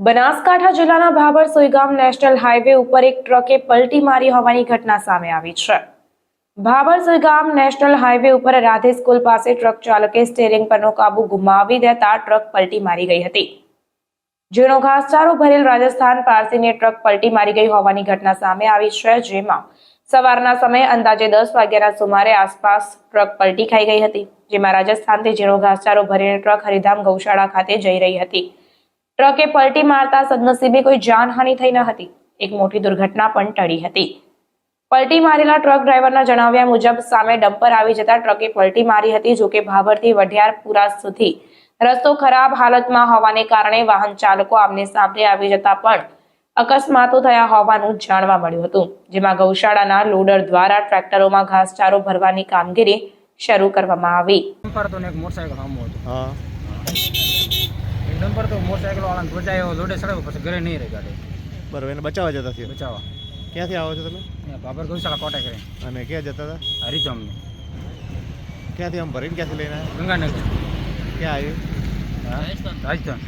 બનાસકાંઠા જિલ્લાના Bhabhar Suigam national highway ઉપર એક ટ્રકે પલટી મારી હોવાની ઘટના સામે આવી છે. ભાભર સુઈગામ નેશનલ હાઈવે ઉપર રાધે સ્કૂલ પાસે ટ્રક ચાલકે સ્ટેરિંગ પરનો કાબુ ગુમાવી દેતા ટ્રક પલટી મારી ગઈ હતી. જેનો ઘાસચારો ભરેલ રાજસ્થાન પારસીને ટ્રક પલટી મારી ગઈ હોવાની ઘટના સામે આવી છે, જેમાં સવારના સમયે અંદાજે દસ વાગ્યાના સુમારે આસપાસ ટ્રક પલટી ખાઈ ગઈ હતી, જેમાં રાજસ્થાનથી ઝીણો ઘાસચારો ભરીને ટ્રક હરિધામ ગૌશાળા ખાતે જઈ રહી હતી. ટ્રકે પલટી મારતા સદનસીબે કોઈ જાનહાનિ થઈ ન હતી. એક મોટી દુર્ઘટના પણ ટળી હતી. પલટી મારેલા ટ્રક ડ્રાઈવરના જણાવ્યા મુજબ સામે ડમ્પર આવી જતા ટ્રકે પલટી મારી હતી જોકે ભાભરથી વઢિયારપુરા સુધી. રસ્તો ખરાબ હાલતમાં હોવાને કારણે વાહન ચાલકો આમને સામે આવી જતા પણ અકસ્માતો થયા હોવાનું જાણવા મળ્યું હતું જેમાં ગૌશાળાના લોડર દ્વારા ટ્રેક્ટરોમાં ઘાસચારો ભરવાની કામગીરી શરૂ કરવામાં આવી. એક ડમ્પર તો મોટરસાઇકલ વાળાને બચાવ્યો લોડે ચડાવ્યો પછી ઘરે નહીં રહી ગાડી. બરાબર એને બચાવવા જતા થયો? બચાવવા. ક્યાંથી આવો છો તમે? બાબર ગૌશાળા કોટા કરે અને ક્યાં જતા હતા? હરિધામને ક્યાંથી આમ ભરીને ક્યાંથી લઈને ગંગાનગર. ક્યાં આવ્યું? રાજસ્થાન.